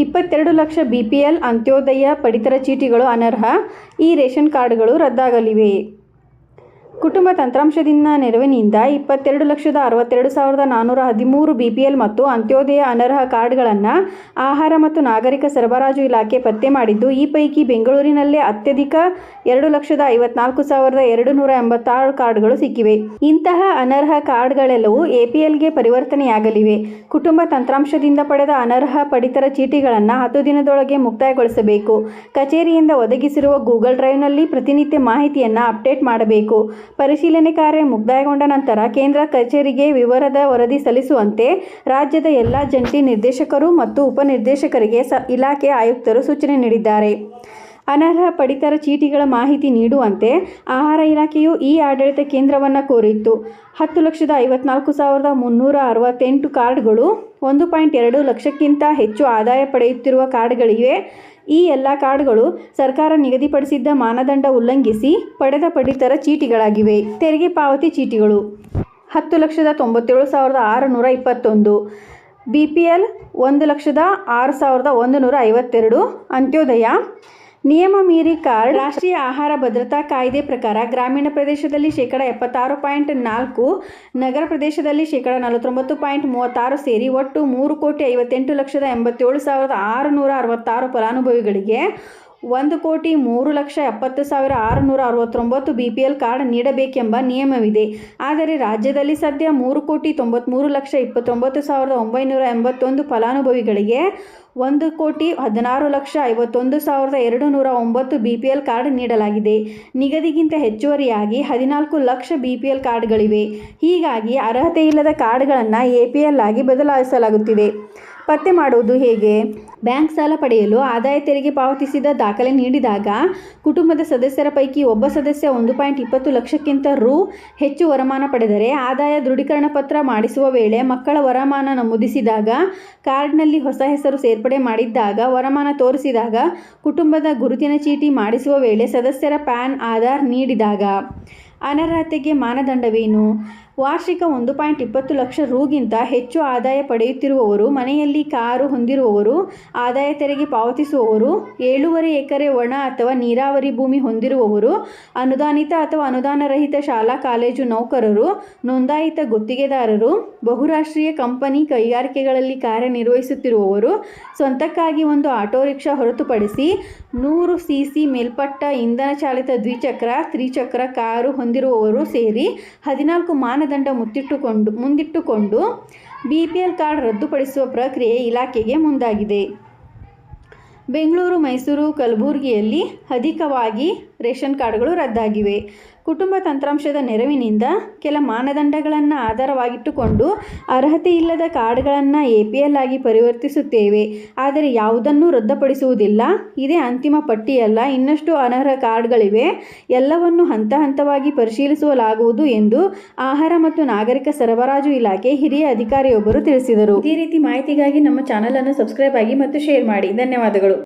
ಇಪ್ಪತ್ತೆರಡು ಲಕ್ಷ ಬಿಪಿಎಲ್ ಅಂತ್ಯೋದಯ ಪಡಿತರ ಚೀಟಿಗಳು ಅನರ್ಹ. ಈ ರೇಷನ್ ಕಾರ್ಡ್ಗಳು ರದ್ದಾಗಲಿವೆ. ಕುಟುಂಬ ತಂತ್ರಾಂಶದಿಂದ ನೆರವಿನಿಂದ ಇಪ್ಪತ್ತೆರಡು ಲಕ್ಷದ ಅರವತ್ತೆರಡು ಸಾವಿರದ ನಾನ್ನೂರ ಹದಿಮೂರು ಬಿಪಿಎಲ್ ಮತ್ತು ಅಂತ್ಯೋದಯ ಅನರ್ಹ ಕಾರ್ಡ್ಗಳನ್ನು ಆಹಾರ ಮತ್ತು ನಾಗರಿಕ ಸರಬರಾಜು ಇಲಾಖೆ ಪತ್ತೆ ಮಾಡಿದ್ದು, ಈ ಪೈಕಿ ಬೆಂಗಳೂರಿನಲ್ಲೇ ಅತ್ಯಧಿಕ ಎರಡು ಲಕ್ಷದ ಐವತ್ನಾಲ್ಕು ಸಾವಿರದ ಎರಡು ನೂರ ಎಂಬತ್ತಾರು ಕಾರ್ಡ್ಗಳು ಸಿಕ್ಕಿವೆ. ಇಂತಹ ಅನರ್ಹ ಕಾರ್ಡ್ಗಳೆಲ್ಲವೂ ಎಪಿಎಲ್ಗೆ ಪರಿವರ್ತನೆಯಾಗಲಿವೆ. ಕುಟುಂಬ ತಂತ್ರಾಂಶದಿಂದ ಪಡೆದ ಅನರ್ಹ ಪಡಿತರ ಚೀಟಿಗಳನ್ನು ಹತ್ತು ದಿನದೊಳಗೆ ಮುಕ್ತಾಯಗೊಳಿಸಬೇಕು. ಕಚೇರಿಯಿಂದ ಒದಗಿಸಿರುವ ಗೂಗಲ್ ಡ್ರೈವ್ನಲ್ಲಿ ಪ್ರತಿನಿತ್ಯ ಮಾಹಿತಿಯನ್ನು ಅಪ್ಡೇಟ್ ಮಾಡಬೇಕು. ಪರಿಶೀಲನೆ ಕಾರ್ಯ ಮುಕ್ತಾಯಗೊಂಡ ನಂತರ ಕೇಂದ್ರ ಕಚೇರಿಗೆ ವಿವರದ ವರದಿ ಸಲ್ಲಿಸುವಂತೆ ರಾಜ್ಯದ ಎಲ್ಲ ಜಂಟಿ ನಿರ್ದೇಶಕರು ಮತ್ತು ಉಪನಿರ್ದೇಶಕರಿಗೆ ಸ ಇಲಾಖೆ ಆಯುಕ್ತರು ಸೂಚನೆ ನೀಡಿದ್ದಾರೆ. ಅನರ್ಹ ಪಡಿತರ ಚೀಟಿಗಳ ಮಾಹಿತಿ ನೀಡುವಂತೆ ಆಹಾರ ಇಲಾಖೆಯು ಈ ಆಡಳಿತ ಕೇಂದ್ರವನ್ನು ಕೋರಿತ್ತು. ಹತ್ತು ಲಕ್ಷದ ಐವತ್ನಾಲ್ಕು ಸಾವಿರದ ಮುನ್ನೂರ ಅರವತ್ತೆಂಟು ಕಾರ್ಡ್ಗಳು ಒಂದು ಪಾಯಿಂಟ್ ಎರಡು ಲಕ್ಷಕ್ಕಿಂತ ಹೆಚ್ಚು ಆದಾಯ ಪಡೆಯುತ್ತಿರುವ ಕಾರ್ಡ್ಗಳಿವೆ. ಈ ಎಲ್ಲ ಕಾರ್ಡ್ಗಳು ಸರ್ಕಾರ ನಿಗದಿಪಡಿಸಿದ್ದ ಮಾನದಂಡ ಉಲ್ಲಂಘಿಸಿ ಪಡೆದ ಪಡಿತರ ಚೀಟಿಗಳಾಗಿವೆ. ತೆರಿಗೆ ಪಾವತಿ ಚೀಟಿಗಳು. ಹತ್ತು ಲಕ್ಷದ ತೊಂಬತ್ತೇಳು ಸಾವಿರದ ಆರುನೂರ ಇಪ್ಪತ್ತೊಂದು. ಬಿ ಪಿ ಎಲ್ ಒಂದು ಲಕ್ಷದ ಆರು ಸಾವಿರದ ಒಂದು ನೂರ ಐವತ್ತೆರಡು. ಅಂತ್ಯೋದಯ. ನಿಯಮ ಮೀರಿ ಕಾರ್ಡ್, ರಾಷ್ಟ್ರೀಯ ಆಹಾರ ಭದ್ರತಾ ಕಾಯ್ದೆ ಪ್ರಕಾರ ಗ್ರಾಮೀಣ ಪ್ರದೇಶದಲ್ಲಿ ಶೇಕಡ ಎಪ್ಪತ್ತಾರು ಪಾಯಿಂಟ್ ನಾಲ್ಕು, ನಗರ ಪ್ರದೇಶದಲ್ಲಿ ಶೇಕಡ ನಲವತ್ತೊಂಬತ್ತು ಪಾಯಿಂಟ್ ಮೂವತ್ತಾರು ಸೇರಿ ಒಟ್ಟು ಮೂರು ಕೋಟಿ ಐವತ್ತೆಂಟು ಲಕ್ಷದ ಎಂಬತ್ತೇಳು ಸಾವಿರದ ಆರುನೂರ ಅರವತ್ತಾರು ಫಲಾನುಭವಿಗಳಿಗೆ ಒಂದು ಕೋಟಿ ಮೂರು ಲಕ್ಷ ಎಪ್ಪತ್ತು ಸಾವಿರ ಆರುನೂರ ಅರವತ್ತೊಂಬತ್ತು ಬಿ ಪಿ ಎಲ್ ಕಾರ್ಡ್ ನೀಡಬೇಕೆಂಬ ನಿಯಮವಿದೆ. ಆದರೆ ರಾಜ್ಯದಲ್ಲಿ ಸದ್ಯ ಮೂರು ಕೋಟಿ ತೊಂಬತ್ತ್ಮೂರು ಲಕ್ಷ ಇಪ್ಪತ್ತೊಂಬತ್ತು ಸಾವಿರದ ಒಂಬೈನೂರ ಎಂಬತ್ತೊಂದು ಫಲಾನುಭವಿಗಳಿಗೆ ಒಂದು ಕೋಟಿ ಹದಿನಾರು ಲಕ್ಷ ಐವತ್ತೊಂದು ಸಾವಿರದ ಎರಡು ನೂರ ಒಂಬತ್ತು ಬಿ ಪಿ ಎಲ್ ಕಾರ್ಡ್ ನೀಡಲಾಗಿದೆ. ನಿಗದಿಗಿಂತ ಹೆಚ್ಚುವರಿಯಾಗಿ ಹದಿನಾಲ್ಕು ಲಕ್ಷ ಬಿ ಪಿ ಎಲ್ ಕಾರ್ಡ್ಗಳಿವೆ. ಹೀಗಾಗಿ ಅರ್ಹತೆ ಇಲ್ಲದ ಕಾರ್ಡ್ಗಳನ್ನು ಎ ಪಿ ಎಲ್ ಆಗಿ ಬದಲಾಯಿಸಲಾಗುತ್ತಿದೆ. ಪತ್ತೆ ಮಾಡುವುದು ಹೇಗೆ? ಬ್ಯಾಂಕ್ ಸಾಲ ಪಡೆಯಲು ಆದಾಯ ತೆರಿಗೆ ಪಾವತಿಸಿದ ದಾಖಲೆ ನೀಡಿದಾಗ ಕುಟುಂಬದ ಸದಸ್ಯರ ಪೈಕಿ ಒಬ್ಬ ಸದಸ್ಯ ಒಂದು ಪಾಯಿಂಟ್ ಇಪ್ಪತ್ತು ಲಕ್ಷಕ್ಕಿಂತ ರು ಹೆಚ್ಚು ವರಮಾನ ಪಡೆದರೆ ಆದಾಯ ದೃಢೀಕರಣ ಪತ್ರ ಮಾಡಿಸುವ ವೇಳೆ ಮಕ್ಕಳ ವರಮಾನ ನಮೂದಿಸಿದಾಗ, ಕಾರ್ಡ್ನಲ್ಲಿ ಹೊಸ ಹೆಸರು ಸೇರ್ಪಡೆ ಮಾಡಿದ್ದಾಗ, ವರಮಾನ ತೋರಿಸಿದಾಗ, ಕುಟುಂಬದ ಗುರುತಿನ ಚೀಟಿ ಮಾಡಿಸುವ ವೇಳೆ ಸದಸ್ಯರ ಪ್ಯಾನ್, ಆಧಾರ್ ನೀಡಿದಾಗ. ಅನರ್ಹತೆಗೆ ಮಾನದಂಡವೇನು? ವಾರ್ಷಿಕ ಒಂದು ಪಾಯಿಂಟ್ ಇಪ್ಪತ್ತು ಲಕ್ಷ ರೂಗಿಂತ ಹೆಚ್ಚು ಆದಾಯ ಪಡೆಯುತ್ತಿರುವವರು, ಮನೆಯಲ್ಲಿ ಕಾರು ಹೊಂದಿರುವವರು, ಆದಾಯ ತೆರಿಗೆ ಪಾವತಿಸುವವರು, ಏಳೂವರೆ ಎಕರೆ ಒಣ ಅಥವಾ ನೀರಾವರಿ ಭೂಮಿ ಹೊಂದಿರುವವರು, ಅನುದಾನಿತ ಅಥವಾ ಅನುದಾನರಹಿತ ಶಾಲಾ, ಕಾಲೇಜು ನೌಕರರು, ನೋಂದಾಯಿತ ಗುತ್ತಿಗೆದಾರರು, ಬಹುರಾಷ್ಟ್ರೀಯ ಕಂಪನಿ ಕೈಗಾರಿಕೆಗಳಲ್ಲಿ ಕಾರ್ಯನಿರ್ವಹಿಸುತ್ತಿರುವವರು, ಸ್ವಂತಕ್ಕಾಗಿ ಒಂದು ಆಟೋ ರಿಕ್ಷಾ ಹೊರತುಪಡಿಸಿ ನೂರು ಸಿ ಸಿ ಮೇಲ್ಪಟ್ಟ ಇಂಧನ ಚಾಲಿತ ದ್ವಿಚಕ್ರ, ತ್ರಿಚಕ್ರ ಕಾರು ಹೊಂದಿರುವವರು ಸೇರಿ ಹದಿನಾಲ್ಕು ಮಾನದಂಡ ಮುತ್ತಿಟ್ಟುಕೊಂಡು ಮುಂದಿಟ್ಟುಕೊಂಡು ಬಿ ಪಿ ಎಲ್ ಕಾರ್ಡ್ ರದ್ದುಪಡಿಸುವ ಪ್ರಕ್ರಿಯೆ ಇಲಾಖೆಗೆ ಮುಂದಾಗಿದೆ. ಬೆಂಗಳೂರು, ಮೈಸೂರು, ಕಲಬುರಗಿಯಲ್ಲಿ ಅಧಿಕವಾಗಿ ರೇಷನ್ ಕಾರ್ಡ್ಗಳು ರದ್ದಾಗಿವೆ. ಕುಟುಂಬ ತಂತ್ರಾಂಶದ ನೆರವಿನಿಂದ ಕೆಲ ಮಾನದಂಡಗಳನ್ನು ಆಧಾರವಾಗಿಟ್ಟುಕೊಂಡು ಅರ್ಹತೆ ಇಲ್ಲದ ಕಾರ್ಡ್ಗಳನ್ನು ಎ ಪಿ ಎಲ್ ಆಗಿ ಪರಿವರ್ತಿಸುತ್ತೇವೆ. ಆದರೆ ಯಾವುದನ್ನೂ ರದ್ದುಪಡಿಸುವುದಿಲ್ಲ. ಇದೇ ಅಂತಿಮ ಪಟ್ಟಿಯಲ್ಲ. ಇನ್ನಷ್ಟು ಅನರ್ಹ ಕಾರ್ಡ್ಗಳಿವೆ. ಎಲ್ಲವನ್ನು ಹಂತ ಹಂತವಾಗಿ ಪರಿಶೀಲಿಸಲಾಗುವುದು ಎಂದು ಆಹಾರ ಮತ್ತು ನಾಗರಿಕ ಸರಬರಾಜು ಇಲಾಖೆ ಹಿರಿಯ ಅಧಿಕಾರಿಯೊಬ್ಬರು ತಿಳಿಸಿದರು. ಈ ರೀತಿ ಮಾಹಿತಿಗಾಗಿ ನಮ್ಮ ಚಾನಲನ್ನು ಸಬ್ಸ್ಕ್ರೈಬ್ ಆಗಿ ಮತ್ತು ಶೇರ್ ಮಾಡಿ. ಧನ್ಯವಾದಗಳು.